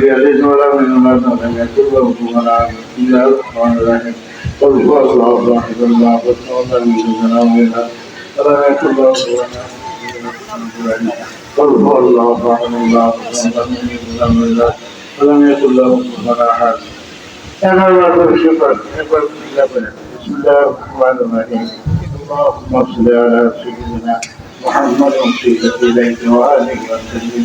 بعزيز ولا الله لم يكن له كفوا الله الرحمن الرحيم قل هو الله احد الله الله من جنابنا ولم يكن له كفوا قل هو الله احد الله الله من جنابنا ولم يكن له كفوا احد أنا الله الشكر شكر لله بسم الله الرحمن الرحيم اللهم صل على سيدنا محمد وصيلة إليك وآله وسلم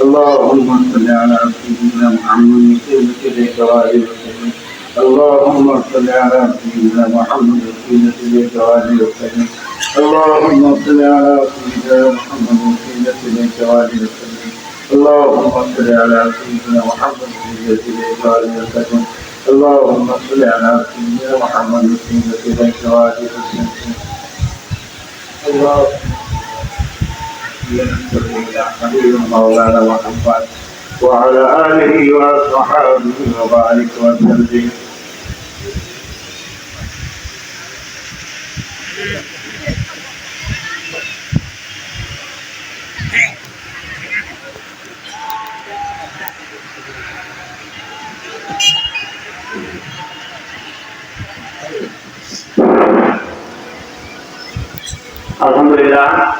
اللهم صل على سيدنا محمد وسيلة إليك وآله وسلم اللهم صل على سيدنا محمد وسيلة إليك وآله وسلم اللهم صل على سيدنا محمد وسيلة إليك وآله وسلم اللهم صل على سيدنا محمد وسيلة إليك وآله وسلم اللهم صل على سيدنا محمد وسيلة إليك وآله وسلم اللهم حبيبا مولانا وحفاظ وعلى آله وأصحابه وبارك وسلم Alhamdulillah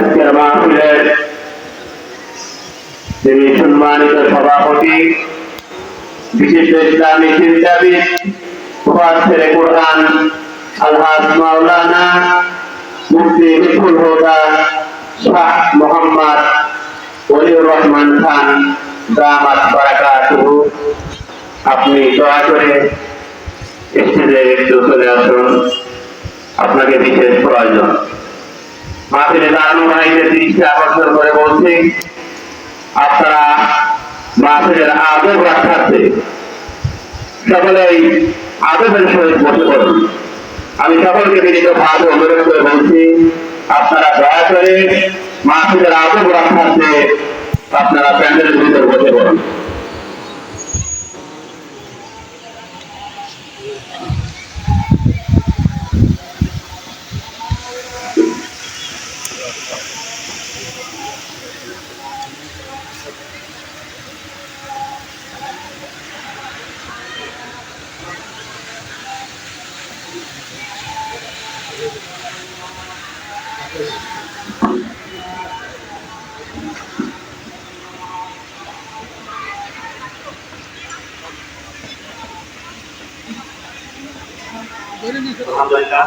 আজকের মাহফিলের যিনি সম্মানিত সভাপতি বিশিষ্ট ইসলামী চিন্তাবিদ মুফাসসির কোরআন, আলহাজ মাওলানা, মুফতি বিপুল হুদা, শাহ মোহাম্মদ ওলিউর রহমান খান, দামাত বারাকাতুহু। আপনি দয়া করে স্টেজে একটু চলে আসুন। আপনাকে বিশেষ প্রয়োজন। মাহফিলে দাঁড়ানো ভাইদের দৃষ্টি আকর্ষণ আমি সকলকে বিনীত অনুরোধ করে বলছি, আপনারা দয়া করে মাহফিলের আদব রক্ষার্থে আপনারা প্যান্ডেলের ভিতর বসে পড়ুন। আলহামদুলিল্লাহ